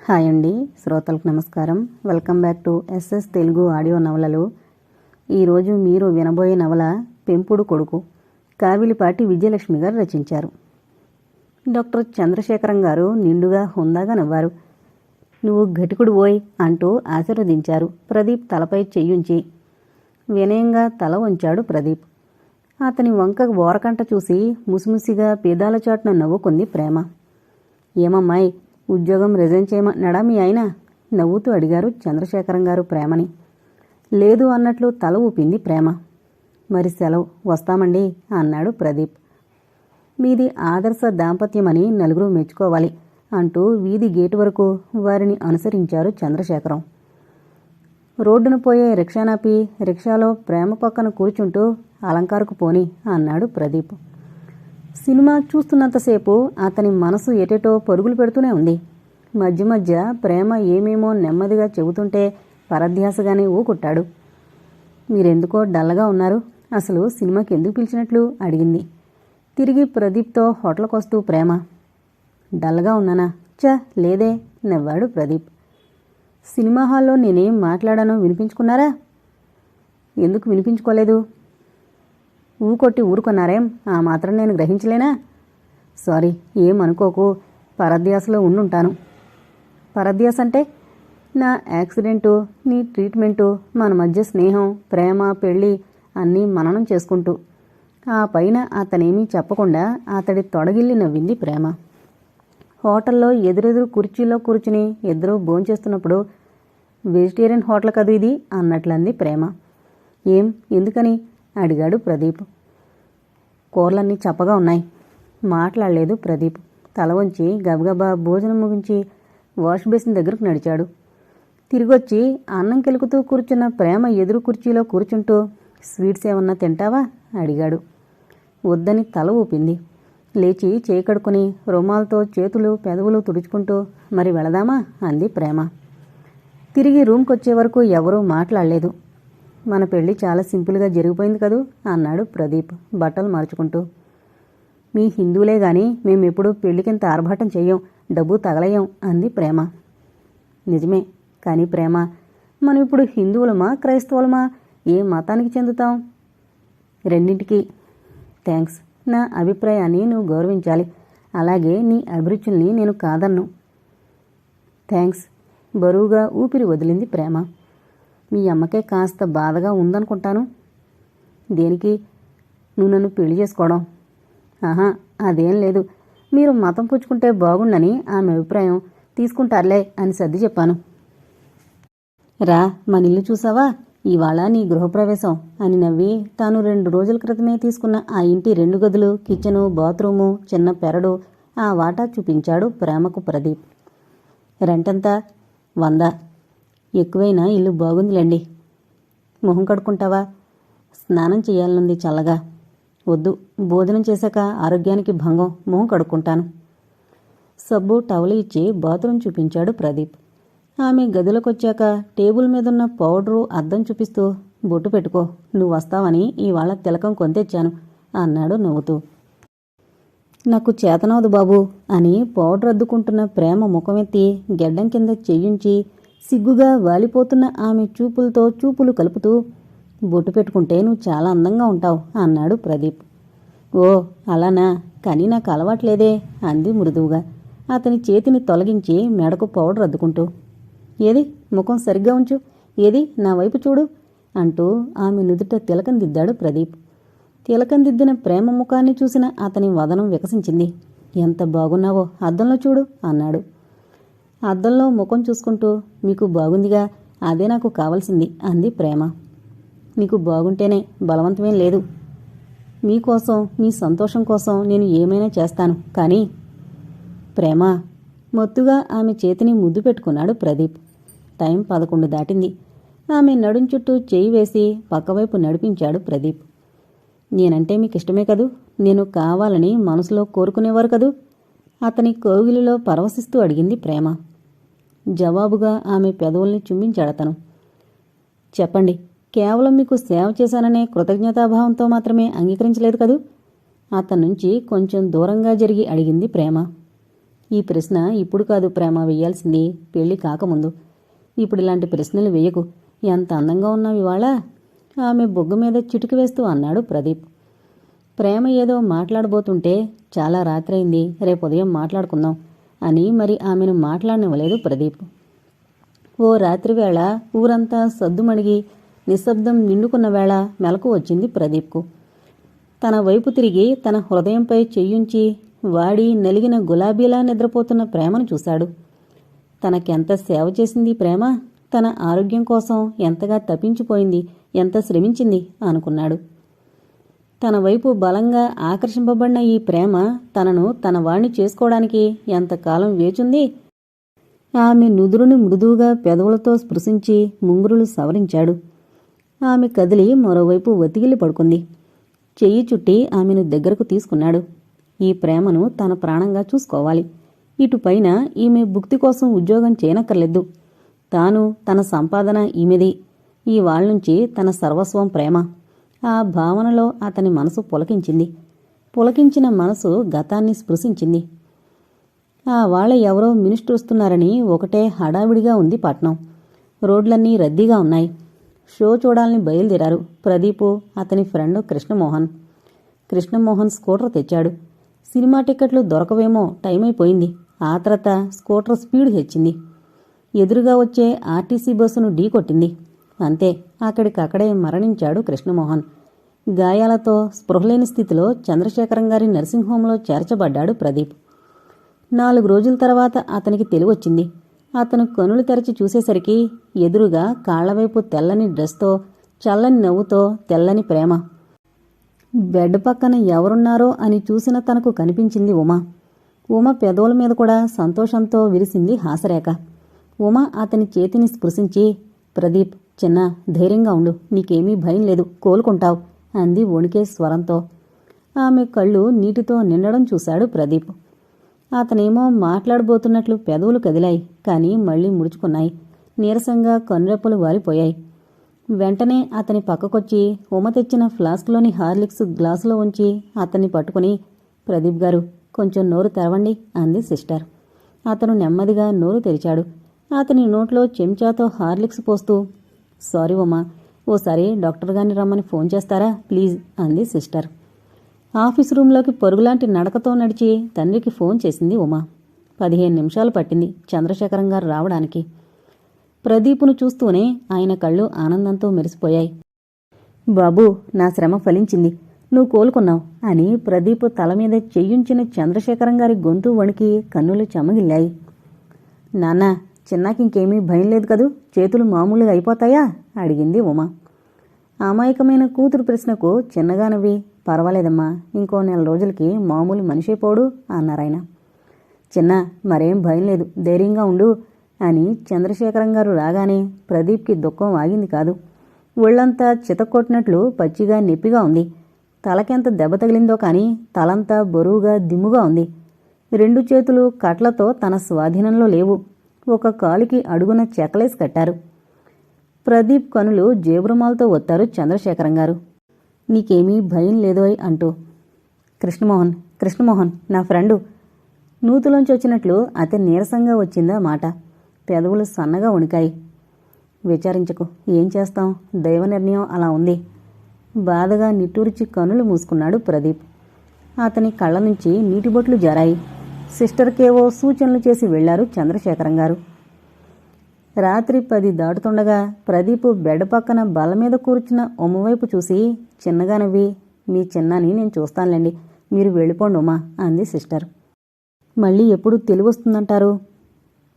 Hi అండి. శ్రోతలకు నమస్కారం. Welcome back to SS Telugu audio నవలలు. ఈరోజు మీరు వినబోయే నవల పెంపుడు కొడుకు కావిలిపాటి విజయలక్ష్మి గారు రచించారు. డాక్టర్ చంద్రశేఖరం గారు నిండుగా హుందాగా నవ్వారు. నువ్వు ఘటికుడు ఓయ్ అంటూ ఆశీర్వదించారు ప్రదీప్ తలపై చెయ్యుంచి. వినయంగా తల వంచాడు ప్రదీప్. అతని వంక ఓరకంట చూసి ముసిముసిగా పేదాల చాటున నవ్వుకుంది ప్రేమ. ఏమమ్మాయి ఉద్యోగం రిజైన్ చేయమన్నాడా మీ ఆయన? నవ్వుతూ అడిగారు చంద్రశేఖరం గారు ప్రేమని. లేదు అన్నట్లు తల ఊపింది ప్రేమ. మరి సెలవు వస్తామండి అన్నాడు ప్రదీప్. మీది ఆదర్శ దాంపత్యమని నలుగురు మెచ్చుకోవాలి అంటూ వీధి గేటు వరకు వారిని అనుసరించారు చంద్రశేఖరం. రోడ్డున పోయే రిక్షానాపి రిక్షాలో ప్రేమ పక్కన కూర్చుంటూ అలంకారకు పోని అన్నాడు ప్రదీప్. సినిమా చూస్తున్నంతసేపు అతని మనసు ఎటెటో పరుగులు పెడుతూనే ఉంది. మధ్య మధ్య ప్రేమ ఏమేమో నెమ్మదిగా చెబుతుంటే పరధ్యాసగానే ఊకుట్టాడు. మీరెందుకో డల్లగా ఉన్నారు? అసలు సినిమాకి ఎందుకు పిలిచినట్లు? అడిగింది. తిరిగి ప్రదీప్తో హోటల్కొస్తూ ప్రేమ. డల్గా ఉన్నానా? చ లేదే నవ్వాడు ప్రదీప్. సినిమా హాల్లో నేనేం మాట్లాడానో వినిపించుకున్నారా? ఎందుకు వినిపించుకోలేదు? ఊకొట్టి ఊరుకున్నారేం? ఆ మాత్రం నేను గ్రహించలేనా? సారీ ఏమనుకోకు పరధ్యాసలో ఉండుంటాను. పరధ్యాస అంటే నా యాక్సిడెంటు నీ ట్రీట్మెంటు మన మధ్య స్నేహం ప్రేమ పెళ్ళి అన్నీ మననం చేసుకుంటూ. ఆ పైన అతనేమీ చెప్పకుండా అతడి తొడగిల్లి నవ్వింది ప్రేమ. హోటల్లో ఎదురెదురు కుర్చీలో కూర్చుని ఇద్దరూ భోంచేస్తున్నప్పుడు వెజిటేరియన్ హోటల్ కదూ ఇది? అన్నట్లంది ప్రేమ. ఏం? ఎందుకని? అడిగాడు ప్రదీప్. కూరలన్నీ చప్పగా ఉన్నాయి. మాట్లాడలేదు ప్రదీప్. తల వంచి గబగబా భోజనం ముగించి వాష్ బేసిన్ దగ్గరకు నడిచాడు. తిరిగొచ్చి అన్నం కెలుకుతూ కూర్చున్న ప్రేమ ఎదురు కుర్చీలో కూర్చుంటూ స్వీట్స్ ఏమన్నా తింటావా? అడిగాడు. వద్దని తల ఊపింది. లేచి చేయి కడుక్కుని రుమాలతో చేతులు పెదవులు తుడుచుకుంటూ మరి వెళదామా? అంది ప్రేమ. తిరిగి రూమ్కొచ్చే వరకు ఎవరూ మాట్లాడలేదు. మన పెళ్ళి చాలా సింపుల్గా జరిగిపోయింది కదూ? అన్నాడు ప్రదీప్ బట్టలు మార్చుకుంటూ. మీ హిందువులే గాని మేమెప్పుడు పెళ్ళికింత ఆర్భాటం చెయ్యం డబ్బు తగలయం అంది ప్రేమ. నిజమే కానీ ప్రేమ మనం ఇప్పుడు హిందువులమా క్రైస్తవులమా? ఏ మతానికి చెందుతాం? రెండింటికి. థ్యాంక్స్ నా అభిప్రాయాన్ని నువ్వు గౌరవించాలి. అలాగే నీ అభిరుచుల్ని నేను కాదన్ను. థ్యాంక్స్ బరువుగా ఊపిరి వదిలింది ప్రేమ. మీ అమ్మకే కాస్త బాధగా ఉందనుకుంటాను. దేనికి? నువ్వు నన్ను పెళ్ళి చేసుకోవడం. ఆహా అదేం లేదు. మీరు మతం పుచ్చుకుంటే బాగుండని ఆమె అభిప్రాయం తీసుకుంటారులే అని సర్ది చెప్పాను. రా మన ఇల్లు చూసావా? ఇవాళ నీ గృహప్రవేశం అని నవ్వి తాను రెండు రోజుల క్రితమే తీసుకున్న ఆ ఇంటి రెండు గదులు కిచెను బాత్రూము చిన్న పెరడు ఆ వాటా చూపించాడు ప్రేమకు ప్రదీప్. రెంటంతా వంద. ఎక్కువైనా ఇల్లు బాగుందిలేండి. మొహం కడుక్కుంటావా? స్నానం చేయాలనుంది చల్లగా. వద్దు భోజనం చేశాక ఆరోగ్యానికి భంగం మొహం కడుక్కుంటాను. సబ్బు టవలు ఇచ్చి బాత్రూమ్ చూపించాడు ప్రదీప్. ఆమె గదిలోకొచ్చాక టేబుల్ మీదున్న పౌడరు అద్దం చూపిస్తూ బొట్టు పెట్టుకో నువ్వు వస్తావని ఇవాళ తిలకం కొంతెచ్చాను అన్నాడు నవ్వుతూ. నాకు చేతనవదు బాబు అని పౌడర్ అద్దుకుంటున్న ప్రేమ ముఖమెత్తి గెడ్డం కింద చెయ్యించి సిగ్గుగా వాలిపోతున్న ఆమె చూపులతో చూపులు కలుపుతూ బొట్టు పెట్టుకుంటే నువ్వు చాలా అందంగా ఉంటావు అన్నాడు ప్రదీప్. ఓ అలానా? కానీ నాకు అలవాట్లేదే అంది మృదువుగా. అతని చేతిని తొలగించి మెడకు పౌడర్ అద్దుకుంటూ ఏది? ముఖం సరిగ్గా ఉంచు. ఏది? నా వైపు చూడు అంటూ ఆమె నుదుట తిలకం దిద్దాడు ప్రదీప్. తిలకం దిద్దిన ప్రేమ ముఖాన్ని చూసిన అతని వదనం వికసించింది. ఎంత బాగున్నావో అద్దంలో చూడు అన్నాడు. అద్దంలో ముఖం చూసుకుంటూ మీకు బాగుందిగా అదే నాకు కావాల్సింది అంది ప్రేమ. నీకు బాగుంటేనే బలవంతమేం లేదు. మీకోసం మీ సంతోషం కోసం నేను ఏమైనా చేస్తాను కానీ ప్రేమ మొత్తుగా ఆమె చేతిని ముద్దు పెట్టుకున్నాడు ప్రదీప్. టైం పదకొండు దాటింది. ఆమె నడుం చుట్టూ చేయి వేసి పక్కవైపు నడిపించాడు ప్రదీప్. నేనంటే మీకు ఇష్టమే కదూ? నేను కావాలని మనసులో కోరుకునేవారు కదూ? అతని కోగిలిలో పరవశిస్తూ అడిగింది ప్రేమ. జవాబుగా ఆమె పెదవుల్ని చుంబించాడతను చెప్పండి కేవలం మీకు సేవ చేశాననే కృతజ్ఞతాభావంతో మాత్రమే అంగీకరించలేదు కదూ? అతని నుంచి కొంచెం దూరంగా జరిగి అడిగింది ప్రేమ. ఈ ప్రశ్న ఇప్పుడు కాదు ప్రేమ వేయాల్సింది పెళ్ళి కాకముందు. ఇప్పుడు ఇలాంటి ప్రశ్నలు వేయకు ఎంత అందంగా ఉన్నావు ఇవాళ? ఆమె బొగ్గు మీద చిటుకు వేస్తూ అన్నాడు ప్రదీప్. ప్రేమ ఏదో మాట్లాడబోతుంటే చాలా రాత్రైంది రేపు ఉదయం మాట్లాడుకుందాం. అని మరి ఆమెను మాట్లాడనివ్వలేదు ప్రదీప్. ఓ రాత్రివేళ ఊరంతా సద్దుమణిగి నిశ్శబ్దం నిండుకున్న వేళ మెలకు వచ్చింది ప్రదీప్కు. తన వైపు తిరిగి తన హృదయంపై చెయ్యుంచి వాడి నలిగిన గులాబీలా నిద్రపోతున్న ప్రేమను చూశాడు. తనకెంత సేవ చేసింది ప్రేమ? తన ఆరోగ్యం కోసం ఎంతగా తప్పించిపోయింది? ఎంత శ్రమించింది? అనుకున్నాడు. తన వైపు బలంగా ఆకర్షింపబడిన ఈ ప్రేమ తనను తన వాణ్ణి చేసుకోవడానికి ఎంతకాలం వేచుంది? ఆమె నుదురుని మృదువుగా పెదవులతో స్పృశించి ముంగురులు సవరించాడు. ఆమె కదిలి మరోవైపు వతిగిలి పడుకుంది. చెయ్యి చుట్టి ఆమెను దగ్గరకు తీసుకున్నాడు. ఈ ప్రేమను తన ప్రాణంగా చూసుకోవాలి. ఇటుపైన ఈమె భుక్తి కోసం ఉద్యోగం చేయనక్కర్లేదు. తాను తన సంపాదన ఈమెది. ఈ వాళ్ళ నుంచి తన సర్వస్వం ప్రేమ. ఆ భావనలో అతని మనసు పులకించింది. పులకించిన మనసు గతాన్ని స్పృశించింది. ఆ వాళ్ళ ఎవరో మినిస్టర్ వస్తున్నారని ఒకటే హడావిడిగా ఉంది పట్నం. రోడ్లన్నీ రద్దీగా ఉన్నాయి. షో చూడాలని బయలుదేరారు ప్రదీపు అతని ఫ్రెండ్ కృష్ణమోహన్. కృష్ణమోహన్ స్కూటర్ తెచ్చాడు. సినిమా టికెట్లు దొరకవేమో టైం అయిపోయింది ఆ తర్వాత స్కూటర్ స్పీడ్ హెచ్చింది. ఎదురుగా వచ్చే ఆర్టీసీ బస్సును ఢీకొట్టింది అంతే అక్కడికక్కడే మరణించాడు కృష్ణమోహన్. గాయాలతో స్పృహలేని స్థితిలో చంద్రశేఖరం గారి నర్సింగ్ హోంలో చేర్చబడ్డాడు ప్రదీప్. నాలుగు రోజుల తర్వాత అతనికి తెలివొచ్చింది. అతను కనులు తెరచి చూసేసరికి ఎదురుగా కాళ్ళవైపు తెల్లని డ్రెస్తో చల్లని నవ్వుతో తెల్లని ప్రేమ. బెడ్ పక్కన ఎవరున్నారో అని చూసిన తనకు కనిపించింది ఉమ. ఉమ పెదవుల మీద కూడా సంతోషంతో విరిసింది హాసరేఖ. ఉమ అతని చేతిని స్పృశించి ప్రదీప్ చిన్న ధైర్యంగా ఉండు. నీకేమీ భయం లేదు. కోలుకుంటావు. అంది వణికే స్వరంతో. ఆమె కళ్ళు నీటితో నిండడం చూశాడు ప్రదీప్. అతనేమో మాట్లాడబోతున్నట్లు పెదవులు కదిలాయి కానీ మళ్ళీ ముడుచుకున్నాయి. నీరసంగా కనురెప్పలు వాలిపోయాయి. వెంటనే అతని పక్కకొచ్చి ఉమ తెచ్చిన ఫ్లాస్క్లోని హార్లిక్స్ గ్లాసులో ఉంచి అతన్ని పట్టుకుని ప్రదీప్ గారు కొంచెం నోరు తెరవండి అంది సిస్టర్. అతను నెమ్మదిగా నోరు తెరిచాడు. అతని నోట్లో చెంచాతో హార్లిక్స్ పోస్తూ సారీ ఉమా. ఓసారి డాక్టర్ గారిని రమ్మని ఫోన్ చేస్తారా? ప్లీజ్ అంది సిస్టర్. ఆఫీస్ రూంలోకి పరుగులాంటి నడకతో నడిచి తండ్రికి ఫోన్ చేసింది ఉమా. పదిహేను నిమిషాలు పట్టింది చంద్రశేఖరం గారు రావడానికి. ప్రదీపును చూస్తూనే ఆయన కళ్ళు ఆనందంతో మెరిసిపోయాయి. బాబూ నా శ్రమ ఫలించింది. నువ్వు కోలుకున్నావు అని ప్రదీప్ తల మీద చెయ్యుంచిన చంద్రశేఖరం గారి గొంతు వణికి కన్నులు చెమగిల్లాయి. నాన్న చిన్నాకింకేమీ భయం లేదు కదూ? చేతులు మామూలుగా అయిపోతాయా? అడిగింది ఉమా. అమాయకమైన కూతురు ప్రశ్నకు చిన్నగా నవ్వి పర్వాలేదమ్మా ఇంకో నెల రోజులకి మామూలు మనిషైపోడు అన్నారాయన చిన్న మరేం భయం లేదు ధైర్యంగా ఉండు అని చంద్రశేఖరం గారు రాగానే ప్రదీప్కి దుఃఖం ఆగింది కాదు. ఒళ్ళంతా చితక్కొట్టినట్లు పచ్చిగా నొప్పిగా ఉంది. తలకెంత దెబ్బ తగిలిందో కానీ తలంతా బరువుగా దిమ్ముగా ఉంది. రెండు చేతులు కట్లతో తన స్వాధీనంలో లేవు. ఒక కాలికి అడుగున చెకలేసి కట్టారు. ప్రదీప్ కనులు జేబురుమాలతో ఒత్తారు చంద్రశేఖరం గారు నీకేమీ భయం లేదోయ్ అంటూ. కృష్ణమోహన్ కృష్ణమోహన్ నా ఫ్రెండు. నూతులోంచి వచ్చినట్లు అతి నీరసంగా వచ్చిందా మాట. పెదవులు సన్నగా ఉణికాయి విచారించకు ఏం చేస్తాం? దైవ నిర్ణయం అలా ఉంది. బాధగా నిట్టూర్చి కనులు మూసుకున్నాడు ప్రదీప్. అతని కళ్ళ నుంచి నీటిబొట్లు జారాయి. సిస్టర్కేవో సూచనలు చేసి వెళ్ళారు చంద్రశేఖరం గారు. రాత్రి పది దాటుతుండగా ప్రదీప్ బెడ్ పక్కన బల్ల మీద కూర్చున్న ఉమ్మవైపు చూసి చిన్నగా నవ్వి మీ చిన్నాని నేను చూస్తానులేండి మీరు వెళ్ళిపోండి ఉమా అంది సిస్టర్. మళ్ళీ ఎప్పుడు తెలివొస్తుందంటారు?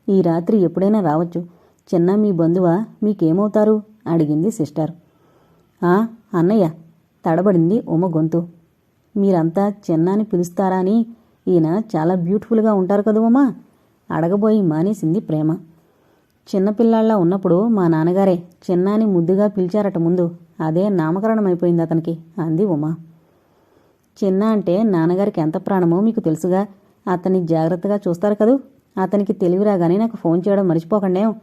ఈ రాత్రి ఎప్పుడైనా రావచ్చు. చిన్న మీ బంధువా మీకేమవుతారు? అడిగింది సిస్టర్. ఆ అన్నయ్య తడబడింది ఉమ గొంతు. మీరంతా చిన్నాని పిలుస్తారా అని ఈయన చాలా బ్యూటిఫుల్గా ఉంటారు కదా ఉమా అడగబోయి మానేసింది ప్రేమ. చిన్నపిల్లాళ్ళ ఉన్నప్పుడు మా నాన్నగారే చిన్నాని ముద్దుగా పిలిచారట ముందు. అదే నామకరణం అయిపోయింది అతనికి అంది ఉమా. చిన్న అంటే నాన్నగారికి ఎంత ప్రాణమో మీకు తెలుసుగా. అతన్ని జాగ్రత్తగా చూస్తారు కదూ. అతనికి తెలివి రాగానే నాకు ఫోన్ చేయడం మర్చిపోకండేం.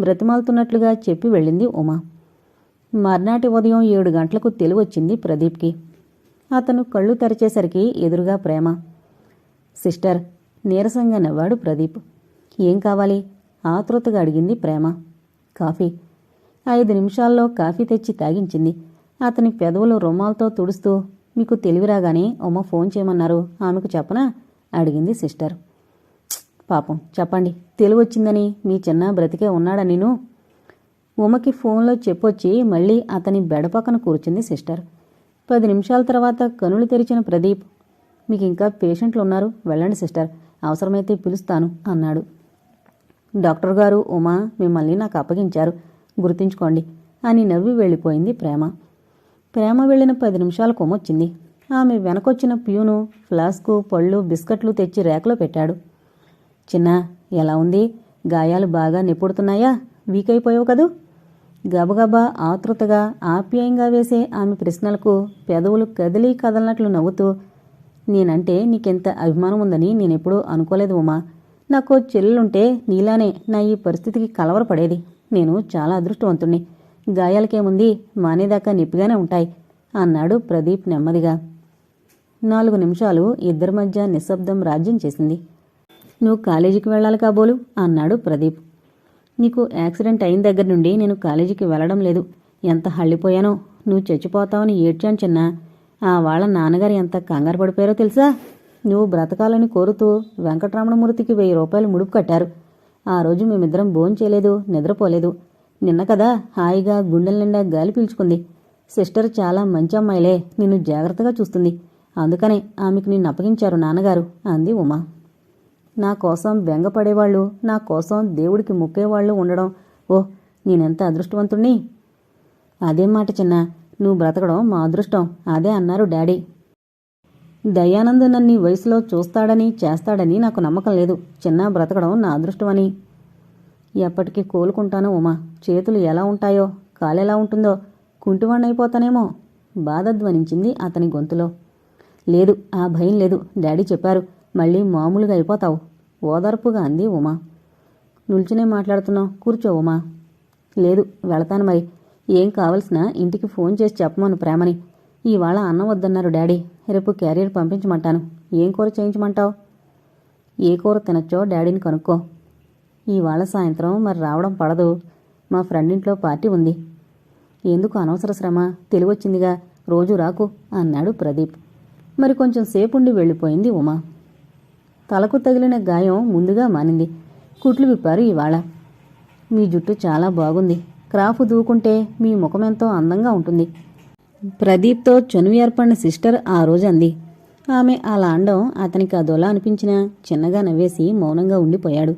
బ్రతిమాలుతున్నట్లుగా చెప్పి వెళ్ళింది ఉమా. మర్నాటి ఉదయం ఏడు గంటలకు తెలివొచ్చింది ప్రదీప్కి. అతను కళ్ళు తెరిచేసరికి ఎదురుగా ప్రేమ. సిస్టర్ నీరసంగా నవ్వాడు ప్రదీప్. ఏం కావాలి? ఆతృతగా అడిగింది ప్రేమ. కాఫీ. ఐదు నిమిషాల్లో కాఫీ తెచ్చి తాగించింది. అతని పెదవులు రుమాలతో తుడుస్తూ మీకు తెలివిరాగానే ఉమ్మ ఫోన్ చేయమన్నారు. ఆమెకు చెప్పనా? అడిగింది సిస్టర్. పాపం. చెప్పండి. తెలివొచ్చిందని మీ చిన్న బ్రతికే ఉన్నాడా నేను ఉమకి ఫోన్లో చెప్పొచ్చి మళ్ళీ అతని బెడ పక్కన కూర్చుంది సిస్టర్. పది నిమిషాల తర్వాత కనులు తెరిచిన ప్రదీప్ మీకు ఇంకా పేషెంట్లు ఉన్నారు వెళ్ళండి సిస్టర్. అవసరమైతే పిలుస్తాను అన్నాడు. డాక్టర్ గారు ఉమా మిమ్మల్ని నాకు అప్పగించారు. గుర్తుంచుకోండి అని నవ్వి వెళ్ళిపోయింది ప్రేమ. ప్రేమ వెళ్ళిన పది నిమిషాలకు ఉమొచ్చింది ఆమె వెనకొచ్చిన ప్యూను ఫ్లాస్కు పళ్ళు బిస్కట్లు తెచ్చి రేకలో పెట్టాడు. చిన్న ఎలా ఉంది? గాయాలు బాగా నిప్పుడుతున్నాయా వీక్ అయిపోయావు కదూ? గబగబా ఆతృతగా ఆప్యాయంగా వేసే ఆమె ప్రశ్నలకు పెదవులు కదిలి కదలనట్లు నవ్వుతూ నేనంటే నీకెంత అభిమానం ఉందని నేనెప్పుడూ అనుకోలేదు ఉమా. నాకు చెల్లెలుంటే నీలానే నా ఈ పరిస్థితికి కలవరపడేది నేను చాలా అదృష్టవంతుణ్ణి. గాయాలకేముంది? మానేదాకా నిప్పిగానే ఉంటాయి అన్నాడు ప్రదీప్ నెమ్మదిగా. నాలుగు నిమిషాలు ఇద్దరి మధ్య నిశ్శబ్దం రాజ్యం చేసింది. నువ్వు కాలేజీకి వెళ్ళాలి కాబోలు అన్నాడు ప్రదీప్. నీకు యాక్సిడెంట్ అయిన దగ్గర నుండి నేను కాలేజీకి వెళ్ళడం లేదు. ఎంత హళ్ళిపోయానో? నువ్వు చచ్చిపోతావని ఏడ్చాను చిన్న. ఆ వాళ్ళ నాన్నగారు ఎంత కంగారు పడిపోయారో తెలుసా? నువ్వు బ్రతకాలని కోరుతూ వెంకటరమణమూర్తికి వెయ్యి రూపాయలు ముడుపు కట్టారు. ఆ రోజు మేమిద్దరం భోంచేయలేదు నిద్రపోలేదు. నిన్న కదా హాయిగా గుండెల నిండా గాలి పీల్చుకుంది. సిస్టర్ చాలా మంచి అమ్మాయిలే నిన్ను జాగ్రత్తగా చూస్తుంది. అందుకనే ఆమెకు నిన్ను అప్పగించారు నాన్నగారు అంది ఉమా. నా కోసం బెంగపడేవాళ్ళు నా కోసం దేవుడికి మొక్కేవాళ్ళు ఉండడం ఓ నేనెంత అదృష్టవంతుణ్ణి? అదేం మాట చిన్న. నువ్వు బ్రతకడం మా అదృష్టం. అదే అన్నారు డాడీ. దయానంద్ నన్ను వయసులో చూస్తాడని చేస్తాడని నాకు నమ్మకం లేదు. చిన్న బ్రతకడం నా అదృష్టమని. ఎప్పటికీ కోలుకుంటాను ఉమా. చేతులు ఎలా ఉంటాయో కాలెలా ఉంటుందో కుంటివాణ్ణైపోతానేమో బాధ ధ్వనించింది అతని గొంతులో. లేదు ఆ భయం లేదు డాడీ చెప్పారు. మళ్ళీ మామూలుగా అయిపోతావు. ఓదార్పుగా అంది ఉమా. నిల్చునే మాట్లాడుతున్నావు. కూర్చో ఉమా. లేదు వెళతాను మరి. ఏం కావలసినా ఇంటికి ఫోన్ చేసి చెప్పమను ప్రేమని. ఇవాళ అన్నం వద్దన్నారు డాడీ. రేపు క్యారియర్ పంపించమంటాను. ఏం కూర చేయించమంటావు? ఏ కూర తినొచ్చో డాడీని కనుక్కో. ఇవాళ సాయంత్రం మరి రావడం పడదు. మా ఫ్రెండ్ ఇంట్లో పార్టీ ఉంది. ఎందుకు అనవసర శ్రమ? తెలివొచ్చిందిగా. రోజు రాకు అన్నాడు ప్రదీప్. మరి కొంచెం సేపుండి వెళ్ళిపోయింది ఉమా. తలకు తగిలిన గాయం ముందుగా మానింది. కుట్లు విప్పారు ఇవాళ. మీ జుట్టు చాలా బాగుంది. క్రాఫ్ దూకుంటే మీ ముఖమెంతో అందంగా ఉంటుంది. ప్రదీప్తో చనువు ఏర్పడిన సిస్టర్ ఆ రోజు అంది. ఆమె అలా అండం అతనికి అదోలా అనిపించినా చిన్నగా నవ్వేసి మౌనంగా ఉండిపోయాడు.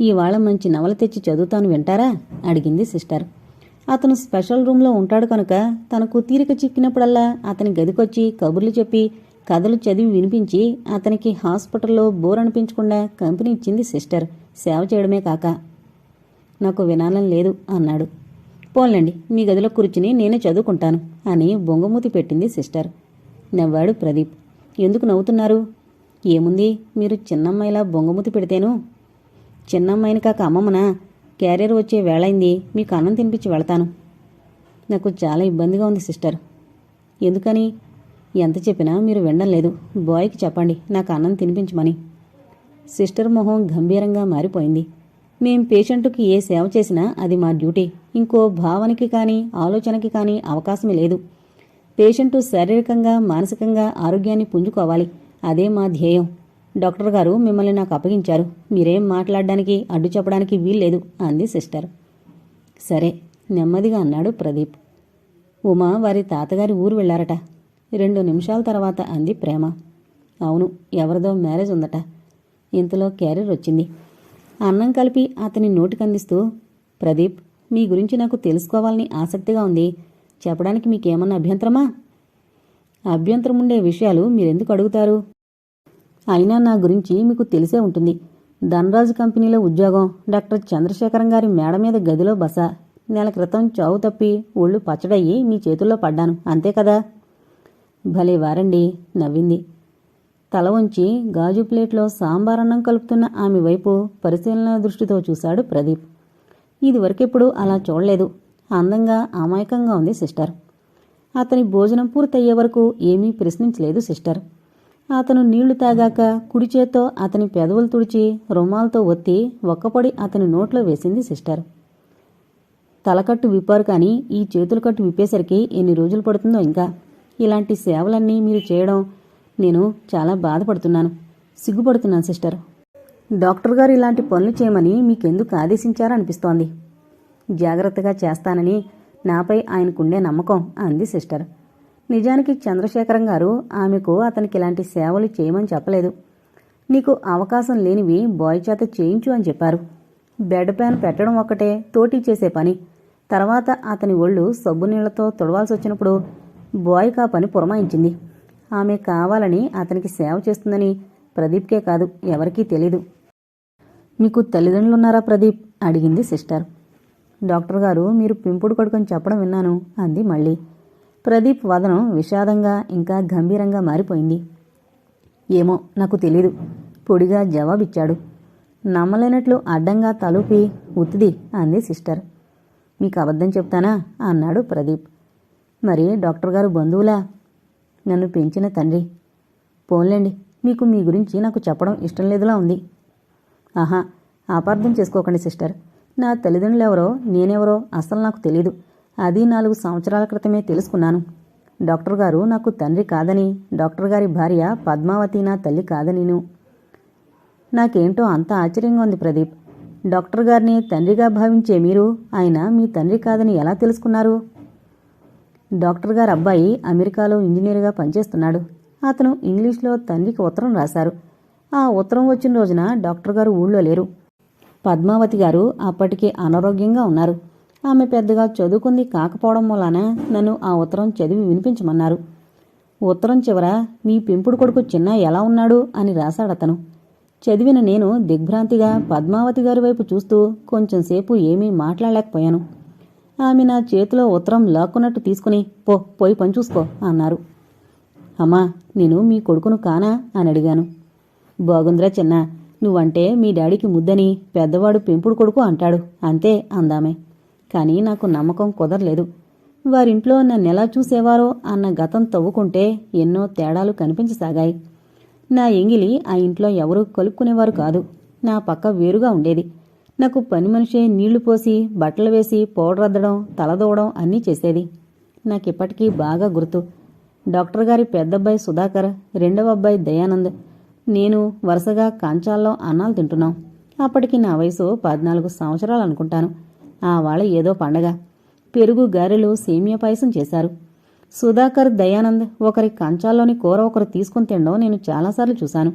ఇవాళ మంచి నవల తెచ్చి చదువుతాను వింటారా? అడిగింది సిస్టర్. అతను స్పెషల్ రూమ్లో ఉంటాడు కనుక తనకు తీరిక చిక్కినప్పుడల్లా అతని గదికొచ్చి కబుర్లు చెప్పి కథలు చదివి వినిపించి అతనికి హాస్పిటల్లో బోర్ అనిపించకుండా కంపెనీ ఇచ్చింది సిస్టర్. సేవ చేయడమే కాక. నాకు వినాలని లేదు అన్నాడు. పోన్లండి మీ గదిలో కూర్చుని నేనే చదువుకుంటాను అని బొంగమూతి పెట్టింది సిస్టర్. నవ్వాడు ప్రదీప్. ఎందుకు నవ్వుతున్నారు? ఏముంది మీరు చిన్నమ్మాయిలా బొంగమూతి పెడితేను? చిన్నమ్మాయిని కాక అమ్మమ్మనా? క్యారియర్ వచ్చే వేళైంది మీకు అన్నం తినిపించి వెళతాను. నాకు చాలా ఇబ్బందిగా ఉంది సిస్టర్. ఎందుకని? ఎంత చెప్పినా మీరు వినడం లేదు. బాయ్కి చెప్పండి నాకు అన్నం తినిపించమని. సిస్టర్ మొహం గంభీరంగా మారిపోయింది. మేం పేషెంట్కి ఏ సేవ చేసినా అది మా డ్యూటీ. ఇంకో భావనకి కానీ ఆలోచనకి కానీ అవకాశమే లేదు. పేషెంటు శారీరకంగా మానసికంగా ఆరోగ్యాన్ని పుంజుకోవాలి. అదే మా ధ్యేయం. డాక్టర్ గారు మిమ్మల్ని నాకు అప్పగించారు. మీరేం మాట్లాడడానికి అడ్డు చెప్పడానికి వీల్లేదు అంది సిస్టర్. సరే నెమ్మదిగా అన్నాడు ప్రదీప్. ఉమా వారి తాతగారి ఊరు వెళ్ళారట. రెండు నిమిషాల తర్వాత అంది ప్రేమ. అవును ఎవరిదో మ్యారేజ్ ఉందట. ఇంతలో క్యారియర్ వచ్చింది. అన్నం కలిపి అతని నోటికందిస్తూ ప్రదీప్ మీ గురించి నాకు తెలుసుకోవాలని ఆసక్తిగా ఉంది. చెప్పడానికి మీకేమన్నా అభ్యంతరమా? అభ్యంతరం ఉండే విషయాలు మీరెందుకు అడుగుతారు? అయినా నా గురించి మీకు తెలిసే ఉంటుంది. ధనరాజు కంపెనీలో ఉద్యోగం డాక్టర్ చంద్రశేఖరం గారి మేడ మీద గదిలో బస. నెల క్రితం చావు తప్పి ఒళ్ళు పచ్చడయ్యి మీ చేతుల్లో పడ్డాను. అంతే కదా? భలే వారండి నవ్వింది. తల వంచి గాజు ప్లేట్లో సాంబారన్నం కలుపుతున్న ఆమె వైపు పరిశీలన దృష్టితో చూశాడు ప్రదీప్. ఇదివరకెప్పుడు అలా చూడలేదు. అందంగా అమాయకంగా ఉంది సిస్టర్. అతని భోజనం పూర్తయ్యే వరకు ఏమీ ప్రశ్నించలేదు సిస్టర్. అతను నీళ్ళు తాగాక కుడి చేత్తో అతని పెదవులు తుడిచి రుమాలతో ఒత్తి ఒక్కపొడి అతని నోట్లో వేసింది సిస్టర్. తలకట్టు విప్పారు కానీ ఈ చేతుల కట్టు విప్పేసరికి ఎన్ని రోజులు పడుతుందో ఇంకా. ఇలాంటి సేవలన్నీ మీరు చేయడం నేను చాలా బాధపడుతున్నాను. సిగ్గుపడుతున్నాను సిస్టర్. డాక్టర్ గారు ఇలాంటి పనులు చేయమని మీకెందుకు ఆదేశించారనిపిస్తోంది. జాగ్రత్తగా చేస్తానని నాపై ఆయనకుండే నమ్మకం అంది సిస్టర్. నిజానికి చంద్రశేఖరం గారు ఆమెకు అతనికి ఇలాంటి సేవలు చేయమని చెప్పలేదు. నీకు అవకాశం లేనివి బాయ్ చేత చేయించు అని చెప్పారు. బెడ్ ప్యాన్ పెట్టడం ఒక్కటే తోటి చేసే పని. తర్వాత అతని ఒళ్ళు సబ్బు నీళ్ళతో తుడవాల్సి వచ్చినప్పుడు బాయ్కి ఆ పని పురమాయించింది. ఆమె కావాలని అతనికి సేవ చేస్తుందని ప్రదీప్కే కాదు ఎవరికీ తెలీదు. మీకు తల్లిదండ్రులున్నారా ప్రదీప్? అడిగింది సిస్టర్. డాక్టర్ గారు మీరు పెంపుడు కొడుకుని చెప్పడం విన్నాను అంది మళ్ళీ. ప్రదీప్ వదనం విషాదంగా ఇంకా గంభీరంగా మారిపోయింది. ఏమో నాకు తెలీదు పొడిగా జవాబిచ్చాడు. నమ్మలేనట్లు అడ్డంగా తలూపి ఉత్తిది అంది సిస్టర్. మీకు అబద్ధం చెప్తానా? అన్నాడు ప్రదీప్. మరి డాక్టర్ గారు బంధువులా? నన్ను పెంచిన తండ్రి. పోన్లేండి మీకు మీ గురించి నాకు చెప్పడం ఇష్టం లేదులా ఉంది. ఆహా అపార్థం చేసుకోకండి సిస్టర్. నా తల్లిదండ్రులు ఎవరో నేనెవరో అసలు నాకు తెలీదు. అది నాలుగు సంవత్సరాల క్రితమే తెలుసుకున్నాను. డాక్టర్ గారు నాకు తండ్రి కాదని డాక్టర్ గారి భార్య పద్మావతి నా తల్లి కాదనిను నాకేంటో అంత ఆశ్చర్యంగా ఉంది ప్రదీప్. డాక్టర్ గారిని తండ్రిగా భావించే మీరు ఆయన మీ తండ్రి కాదని ఎలా తెలుసుకున్నారు? డాక్టర్ గారు అబ్బాయి అమెరికాలో ఇంజనీర్గా పనిచేస్తున్నాడు. అతను ఇంగ్లీష్లో తండ్రికి ఉత్తరం రాశారు. ఆ ఉత్తరం వచ్చిన రోజున డాక్టర్ గారు ఊళ్ళో లేరు. పద్మావతి గారు అప్పటికి అనారోగ్యంగా ఉన్నారు. ఆమె పెద్దగా చదువుకుంది కాకపోవడం వలన నన్ను ఆ ఉత్తరం చదివి వినిపించమన్నారు. ఉత్తరం చివర మీ పెంపుడు కొడుకు చిన్న ఎలా ఉన్నాడు? అని రాశాడతను. చదివిన నేను దిగ్భ్రాంతిగా పద్మావతి గారి వైపు చూస్తూ కొంచెంసేపు ఏమీ మాట్లాడలేకపోయాను. ఆమె నా చేతిలో ఉత్తరం లాక్కున్నట్టు తీసుకుని పో పోయి పనిచూసుకో అన్నారు. అమ్మా నేను మీ కొడుకును కానా? అని అడిగాను. బాగుందిరా చిన్న నువ్వంటే మీ డాడీకి ముద్దని పెద్దవాడు పెంపుడు కొడుకు అంటాడు అంతే అందామే. కానీ నాకు నమ్మకం కుదరలేదు. వారింట్లో నన్నెలా చూసేవారో అన్న గతం తవ్వుకుంటే ఎన్నో తేడాలు కనిపించసాగాయి. నా ఎంగిలి ఆ ఇంట్లో ఎవరూ కలుపుకునేవారు కాదు. నా పక్క వేరుగా ఉండేది. నాకు పని మనిషే నీళ్ళు పోసి బట్టలు వేసి పౌడర్ అద్దడం తలదూవడం అన్నీ చేసేది. నాకిప్పటికీ బాగా గుర్తు. డాక్టర్ గారి పెద్దబ్బాయి సుధాకర్ రెండవ అబ్బాయి దయానంద్. నేను వరుసగా కాంచాల్లో అన్నాలు తింటున్నాం. అప్పటికి నా వయసు పద్నాలుగు సంవత్సరాలు అనుకుంటాను. ఆ వాళ్ళ ఏదో పండగ. పెరుగు గారెలు సేమియా పాయసం చేశారు. సుధాకర్ దయానంద్ ఒకరి కంచాల్లోని కూర ఒకరు తీసుకుని తినడం నేను చాలాసార్లు చూశాను.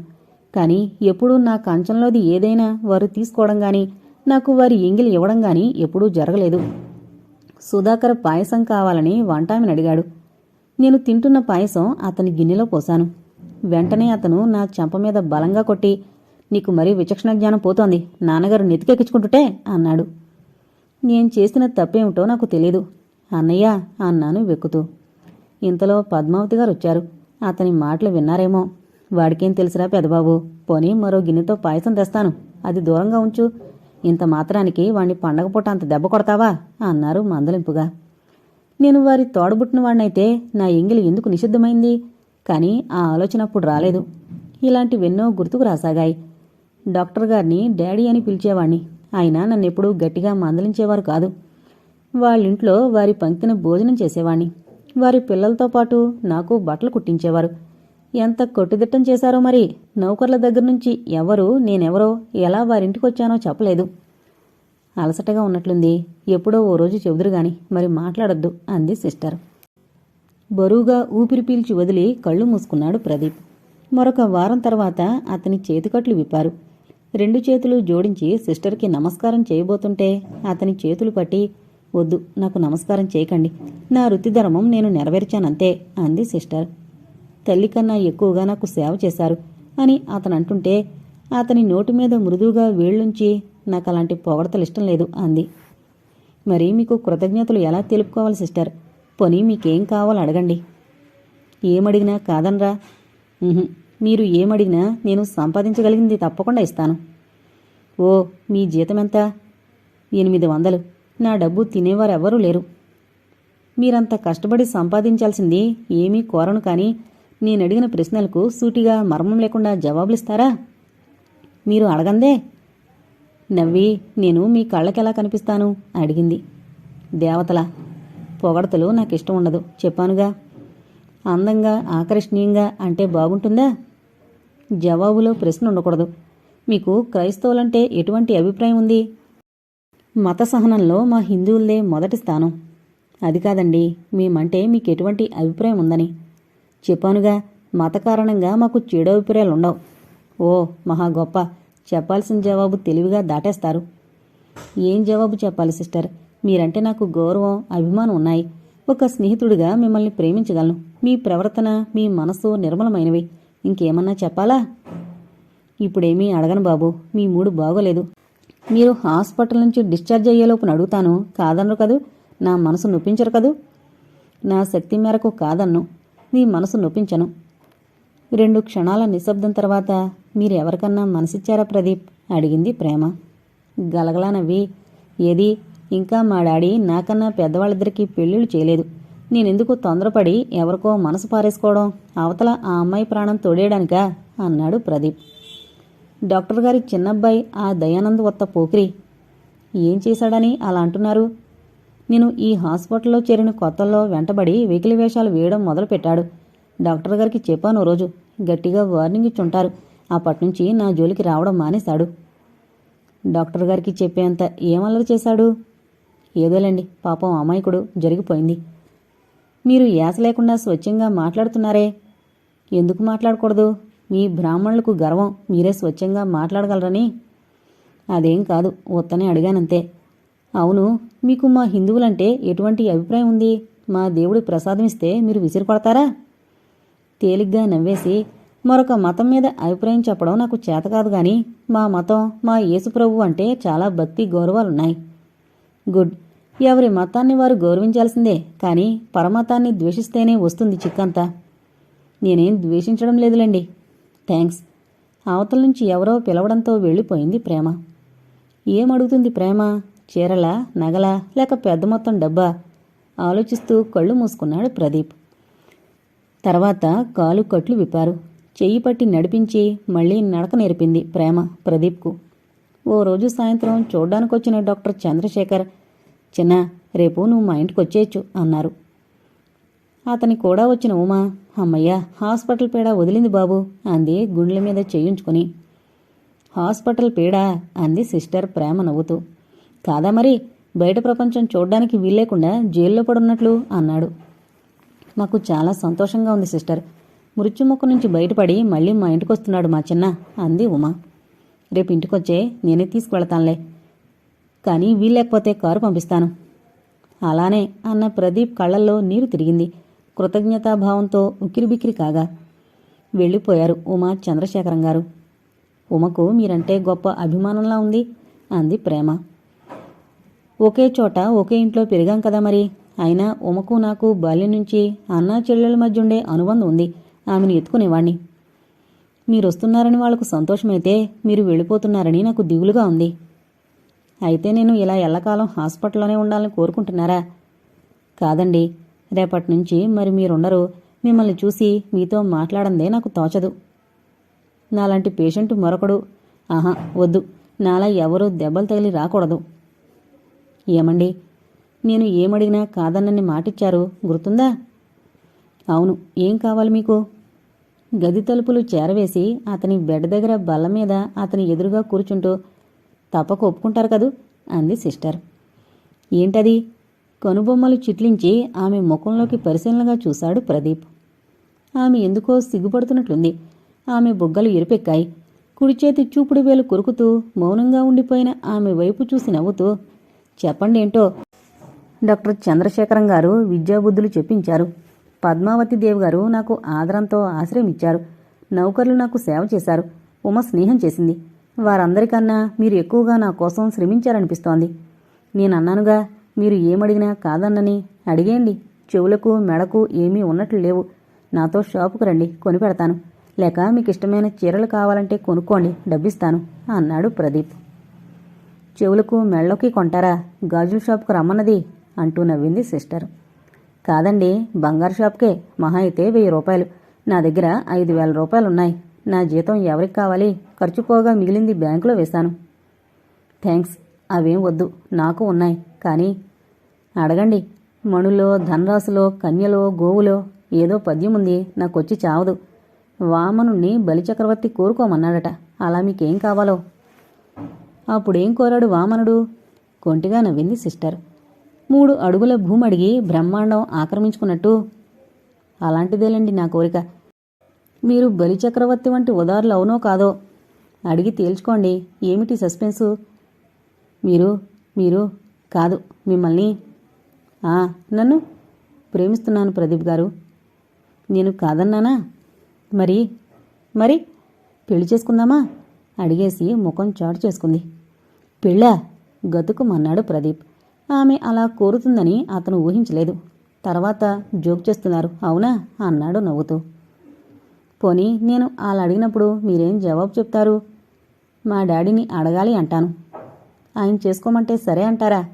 కానీ ఎప్పుడూ నా కంచంలోది ఏదైనా వారు తీసుకోవడం కానీ నాకు వారి ఎంగిలి ఇవ్వడం గాని ఎప్పుడూ జరగలేదు. సుధాకర్ పాయసం కావాలని వంటామిని అడిగాడు. నేను తింటున్న పాయసం అతని గిన్నెలో పోశాను వెంటనే అతను నా చెంప మీద బలంగా కొట్టి నీకు మరీ విచక్షణ జ్ఞానం పోతోంది. నాన్నగారు నెతికెక్కించుకుంటుంటే అన్నాడు. నేను చేసిన తప్పేమిటో నాకు తెలీదు అన్నయ్య అన్నాను వెక్కుతూ. ఇంతలో పద్మావతి గారు వచ్చారు. అతని మాటలు విన్నారేమో. వాడికేం తెలుసురా పెదబాబు పోనీ మరో గిన్నెతో పాయసం తెస్తాను. అది దూరంగా ఉంచు. ఇంత మాత్రానికి వాణ్ణి పండగ పూట అంత దెబ్బ కొడతావా? అన్నారు మందలింపుగా. నేను వారి తోడబుట్టిన వాణ్ణైతే నా ఎంగిలి ఎందుకు నిషిద్ధమైంది? కానీ ఆ ఆలోచన అప్పుడు రాలేదు. ఇలాంటివెన్నో గుర్తుకు రాసాగాయి. డాక్టర్ గారిని డాడీ అని పిలిచేవాణ్ణి. ఆయన నన్నెప్పుడూ గట్టిగా మందలించేవారు కాదు. వాళ్ళింట్లో వారి పంక్తిన భోజనం చేసేవాణ్ణి. వారి పిల్లలతో పాటు నాకు బట్టలు కుట్టించేవారు. ఎంత కొట్టుదిట్టం చేశారో మరి? నౌకర్ల దగ్గర నుంచి ఎవరు నేనెవరో ఎలా వారింటికొచ్చానో చెప్పలేదు. అలసటగా ఉన్నట్లుంది. ఎప్పుడో ఓ రోజు చెబుదురు గాని మరి మాట్లాడొద్దు అంది సిస్టర్. బరువుగా ఊపిరి పీల్చి వదిలి కళ్ళు మూసుకున్నాడు ప్రదీప్. మరొక వారం తర్వాత అతని చేతికట్లు విప్పారు. రెండు చేతులు జోడించి సిస్టర్కి నమస్కారం చేయబోతుంటే అతని చేతులు పట్టి వద్దు నాకు నమస్కారం చేయకండి. నా వృత్తిధర్మం నేను నెరవేర్చానంతే అంది సిస్టర్. తల్లి కన్నా ఎక్కువగా నాకు సేవ చేశారు అని అతను అంటుంటే అతని నోటి మీద మృదువుగా వేళ్ళుంచి నాకు అలాంటి పొగడతలు ఇష్టం లేదు అంది. మరి మీకు కృతజ్ఞతలు ఎలా తెలుపుకోవాలి సిస్టర్? పోనీ మీకేం కావాలో అడగండి. ఏమడిగినా కాదనరా. మీరు ఏమడిగినా నేను సంపాదించగలిగింది తప్పకుండా ఇస్తాను. ఓ మీ జీతం ఎంత ఎనిమిది వందలు. నా డబ్బు తినేవారెవ్వరూ లేరు. మీరంత కష్టపడి సంపాదించాల్సింది ఏమీ కోరను కానీ నేను అడిగిన ప్రశ్నలకు సూటిగా మర్మం లేకుండా జవాబులిస్తారా? మీరు అడగందే. నవ్వి నేను మీ కళ్ళకెలా కనిపిస్తాను? అడిగింది. దేవతల పొగడతలు నాకు ఇష్టం ఉండదు. చెప్పానుగా. అందంగా ఆకర్షణీయంగా అంటే బాగుంటుందా? జవాబులో ప్రశ్న ఉండకూడదు. మీకు క్రైస్తవులంటే ఎటువంటి అభిప్రాయం ఉంది? మత సహనంలో మా హిందువులదే మొదటి స్థానం. అది కాదండి మేమంటే మీకు ఎటువంటి అభిప్రాయం ఉందని. చెప్పానుగా మత కారణంగా మాకు చెడు అభిప్రాయాలు ఉండవు ఓ మహా గొప్ప. చెప్పాల్సిన జవాబు తెలివిగా దాటేస్తారు. ఏం జవాబు చెప్పాలి సిస్టర్? మీరంటే నాకు గౌరవం అభిమానం ఉన్నాయి. ఒక స్నేహితుడిగా మిమ్మల్ని ప్రేమించగలను. మీ ప్రవర్తన మీ మనస్సు నిర్మలమైనవి. ఇంకేమన్నా చెప్పాలా? ఇప్పుడేమీ అడగను బాబు. మీ మూడు బాగోలేదు. మీరు హాస్పిటల్ నుంచి డిశ్చార్జ్ అయ్యేలోపు అడుగుతాను. కాదనరు కదూ? నా మనసు నొప్పించరు కదూ? నా శక్తి మేరకు కాదన్ను. మీ మనసు నొప్పించను. రెండు క్షణాల నిశ్శబ్దం తర్వాత మీరెవరికన్నా మనసిచ్చారా ప్రదీప్? అడిగింది ప్రేమ. గలగలా నవ్వి ఏది? ఇంకా మా డాడీ నాకన్నా పెద్దవాళ్ళిద్దరికీ పెళ్ళిళ్ళు చేయలేదు. నేనెందుకు తొందరపడి ఎవరికో మనసు పారేసుకోవడం? అవతల ఆ అమ్మాయి ప్రాణం తోడేయడానికా? అన్నాడు ప్రదీప్. డాక్టర్ గారి చిన్నబ్బాయి ఆ దయానంద్ వత్త పోకిరి. ఏం చేశాడని అలా అంటున్నారు? నేను ఈ హాస్పిటల్లో చేరిన కొత్తల్లో వెంటబడి వెకిలి వేషాలు వేయడం మొదలుపెట్టాడు. డాక్టర్ గారికి చెప్పాను రోజు. గట్టిగా వార్నింగ్ ఇచ్చుంటారు. అప్పటినుంచి నా జోలికి రావడం మానేశాడు. డాక్టర్ గారికి చెప్పేంత ఏమల్లరి చేశాడు? ఏదోలేండి పాపం అమాయకుడు జరిగిపోయింది. మీరు యాస లేకుండా స్వచ్ఛంగా మాట్లాడుతున్నారే? ఎందుకు మాట్లాడకూడదు? మీ బ్రాహ్మణులకు గర్వం మీరే స్వచ్ఛంగా మాట్లాడగలరని? అదేం కాదు ఉత్తనే అడిగానంతే. అవును మీకు మా హిందువులంటే ఎటువంటి అభిప్రాయం ఉంది? మా దేవుడు ప్రసాదం ఇస్తే మీరు విసిరిపడతారా తేలిగ్గా నవ్వేసి మరొక మతం మీద అభిప్రాయం చెప్పడం నాకు చేత కాదు గాని మా మతం మా యేసుప్రభు అంటే చాలా భక్తి గౌరవాలున్నాయి. గుడ్. ఎవరి మతాన్ని వారు గౌరవించాల్సిందే కానీ పరమతాన్ని ద్వేషిస్తేనే వస్తుంది చిక్కంతా. నేనేం ద్వేషించడం లేదులేండి. థ్యాంక్స్. అవతల నుంచి ఎవరో పిలవడంతో వెళ్ళిపోయింది ప్రేమ. ఏమడుగుతుంది ప్రేమ? చీరల నగల లేక పెద్ద మొత్తం డబ్బా? ఆలోచిస్తూ కళ్ళు మూసుకున్నాడు ప్రదీప్. తర్వాత కాలు కట్లు విప్పారు. చెయ్యి పట్టి నడిపించి మళ్ళీ నడక నేర్పింది ప్రేమ ప్రదీప్కు. ఓ రోజు సాయంత్రం చూడ్డానికొచ్చిన డాక్టర్ చంద్రశేఖర్ చిన్న రేపు నువ్వు మా ఇంటికి వచ్చేయచ్చు అన్నారు. అతని కూడా వచ్చిన ఉమా అమ్మయ్య హాస్పిటల్ పీడ వదిలింది బాబు అంది గుండెల మీద చేయించుకుని. హాస్పిటల్ పీడ అంది సిస్టర్ ప్రేమ నవ్వుతూ. కాదా మరి? బయట ప్రపంచం చూడ్డానికి వీల్లేకుండా జైల్లో పడున్నట్లు అన్నాడు. మాకు చాలా సంతోషంగా ఉంది సిస్టర్. మృత్యుముఖం నుంచి బయటపడి మళ్ళీ మా ఇంటికి వస్తున్నాడు మా చిన్న అంది ఉమా. రేపు ఇంటికొచ్చే నేనే తీసుకువెళతానులే. కానీ వీల్లేకపోతే కారు పంపిస్తాను. అలానే అన్న ప్రదీప్ కళ్ళల్లో నీరు తిరిగింది. కృతజ్ఞతాభావంతో ఉక్కిరిబిక్కిరి కాగా వెళ్ళిపోయారు ఉమా చంద్రశేఖరం గారు ఉమకు మీరంటే గొప్ప అభిమానంలా ఉంది అంది ప్రేమ. ఒకే చోట ఒకే ఇంట్లో పెరిగాం కదా మరి. అయినా ఉమకు నాకు బాల్యం నుంచి అన్నా చెల్లెల మధ్య ఉండే అనుబంధం ఉంది. ఆమెను ఎత్తుకునేవాణ్ణి. మీరు వస్తున్నారని వాళ్ళకు సంతోషమైతే మీరు వెళ్ళిపోతున్నారని నాకు దిగులుగా ఉంది. అయితే నేను ఇలా ఎల్లకాలం హాస్పిటల్లోనే ఉండాలని కోరుకుంటున్నారా? కాదండి. రేపటి నుంచి మరి మీరుండరు. మిమ్మల్ని చూసి మీతో మాట్లాడందే నాకు తోచదు. నాలాంటి పేషెంట్ మరొకడు. ఆహా వద్దు. నాలా ఎవరూ దెబ్బలు తగిలి రాకూడదు. ఏమండి? నేను ఏమడిగినా కాదన్నని మాటిచ్చారు గుర్తుందా? అవును ఏం కావాలి మీకు? గది తలుపులు చేరవేసి అతని బెడ్ దగ్గర బల్ల మీద అతని ఎదురుగా కూర్చుంటూ తప్పక ఒప్పుకుంటారు కదూ? అంది సిస్టర్. ఏంటది? కనుబొమ్మలు చిట్లించి ఆమె ముఖంలోకి పరిశీలనగా చూశాడు ప్రదీప్. ఆమె ఎందుకో సిగ్గుపడుతున్నట్లుంది. ఆమె బుగ్గలు ఎరుపెక్కాయి కుడిచేతి చూపుడు వేలు కొరుకుతూ మౌనంగా ఉండిపోయిన ఆమె వైపు చూసి నవ్వుతూ చెప్పండి ఏంటో? డాక్టర్ చంద్రశేఖరం గారు విద్యాబుద్ధులు చెప్పించారు. పద్మావతి దేవ్ గారు నాకు ఆదరంతో ఆశ్రయం ఇచ్చారు నౌకర్లు నాకు సేవ చేశారు. ఉమ స్నేహం చేసింది. వారందరికన్నా మీరు ఎక్కువగా నా కోసం శ్రమించారనిపిస్తోంది. నేనన్నానుగా మీరు ఏమడిగినా కాదన్నని అడిగేయండి. చెవులకు మెడకు ఏమీ ఉన్నట్లు లేవు. నాతో షాపుకు రండి కొనిపెడతాను లేక మీకు ఇష్టమైన చీరలు కావాలంటే కొనుక్కోండి డబ్బిస్తాను అన్నాడు ప్రదీప్. చెవులకు మెళ్ళకి కొంటారా? గాజుల షాప్కు రమ్మన్నది అంటూ నవ్వింది సిస్టర్. కాదండి బంగారు షాప్కే మహా అయితే వెయ్యి రూపాయలు. నా దగ్గర ఐదు వేల రూపాయలున్నాయి. నా జీతం ఎవరికి కావాలి? ఖర్చు పోగా మిగిలింది బ్యాంకులో వేశాను. థ్యాంక్స్ అవేం వద్దు నాకు ఉన్నాయి. కానీ అడగండి మణులో ధనరాశులో కన్యలో గోవులో ఏదో పద్యం ఉంది నాకొచ్చి చావదు. వామనుణ్ణి బలిచక్రవర్తి కోరుకోమన్నాడట. అలా మీకేం కావాలో? అప్పుడేం కోరాడు వామనుడు? కొంటిగా నవ్వింది సిస్టర్. మూడు అడుగుల భూమి అడిగి బ్రహ్మాండం ఆక్రమించుకున్నట్టు. అలాంటిదేలండి నా కోరిక. మీరు బలిచక్రవర్తి వంటి ఉదారులు అవునో కాదో? అడిగి తేల్చుకోండి. ఏమిటి సస్పెన్సు? మీరు మీరు కాదు మిమ్మల్ని. ఆ నన్ను ప్రేమిస్తున్నాను ప్రదీప్ గారు. నేను కాదన్నానా? మరి మరి పెళ్ళి చేసుకుందామా? అడిగేసి ముఖం చాటు చేసుకుంది పెళ్ళా గతుకుమన్నాడు ప్రదీప్. ఆమె అలా కోరుతుందని అతను ఊహించలేదు. తర్వాత జోక్ చేస్తున్నారు అవునా? అన్నాడు నవ్వుతూ. పోనీ నేను అలా అడిగినప్పుడు మీరేం జవాబు చెప్తారు? మా డాడీని అడగాలి అంటాను. ఆయన చేసుకోమంటే సరే అంటారా?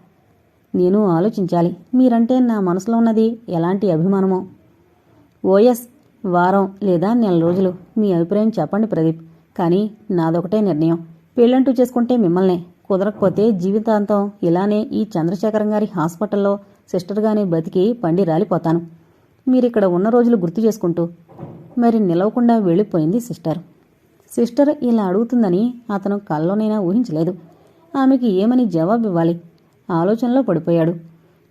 నేను ఆలోచించాలి. మీరంటే నా మనసులో ఉన్నది ఎలాంటి అభిమానమో. ఓఎస్ వారం లేదా నెల రోజులు. మీ అభిప్రాయం చెప్పండి ప్రదీప్. కానీ నాదొకటే నిర్ణయం. పెళ్ళంటూ చేసుకుంటే మిమ్మల్నే. కుదరకపోతే జీవితాంతం ఇలానే ఈ చంద్రశేఖరం గారి హాస్పిటల్లో సిస్టర్గానే బతికి పండి రాలిపోతాను. మీరిక్కడ ఉన్న రోజులు గుర్తు చేసుకుంటూ మరి నిలవకుండా వెళ్ళిపోయింది సిస్టర్. సిస్టర్ ఇలా అడుగుతుందని అతను కల్లోనైనా ఊహించలేదు. ఆమెకి ఏమని జవాబివ్వాలి? ఆలోచనలో పడిపోయాడు.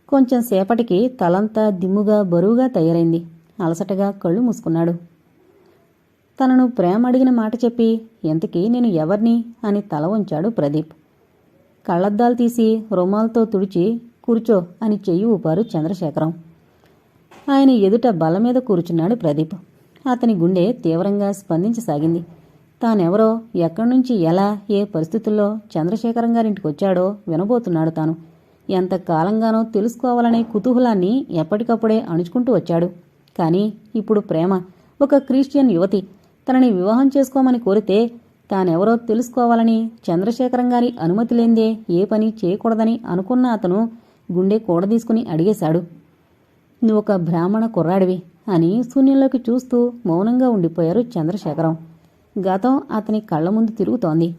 కొంచెం సేపటికి తలంతా దిమ్ముగా బరువుగా తయారైంది. అలసటగా కళ్ళు మూసుకున్నాడు. తనను ప్రేమ అడిగిన మాట చెప్పి ఎంతకీ నేను ఎవరిని? అని తల వంచాడు ప్రదీప్. కళ్ళద్దాలు తీసి రుమాల్తో తుడిచి కూర్చో అని చెయ్యి ఊపారు చంద్రశేఖరం. ఆయన ఎదుట బల్ల మీద కూర్చున్నాడు ప్రదీప్. అతని గుండె తీవ్రంగా స్పందించసాగింది. తానెవరో ఎక్కడి నుంచి ఎలా ఏ పరిస్థితుల్లో చంద్రశేఖరం గారింటికి వచ్చాడో వినబోతున్నాడు తాను. ఎంత కాలంగానో తెలుసుకోవాలనే కుతూహలాన్ని ఎప్పటికప్పుడే అణుచుకుంటూ వచ్చాడు. కానీ ఇప్పుడు ప్రేమ ఒక క్రిస్టియన్ యువతి తనని వివాహం చేసుకోమని కోరితే తానెవరో తెలుసుకోవాలని చంద్రశేఖరం గారి అనుమతి లేందే ఏ పని చేయకూడదని అనుకున్న అతను గుండె కూడదీసుకుని అడిగేశాడు. నువ్వొక బ్రాహ్మణ కుర్రాడివి అని శూన్యంలోకి చూస్తూ మౌనంగా ఉండిపోయారు చంద్రశేఖరం. గతం అతని కళ్ళ ముందు తిరుగుతోంది.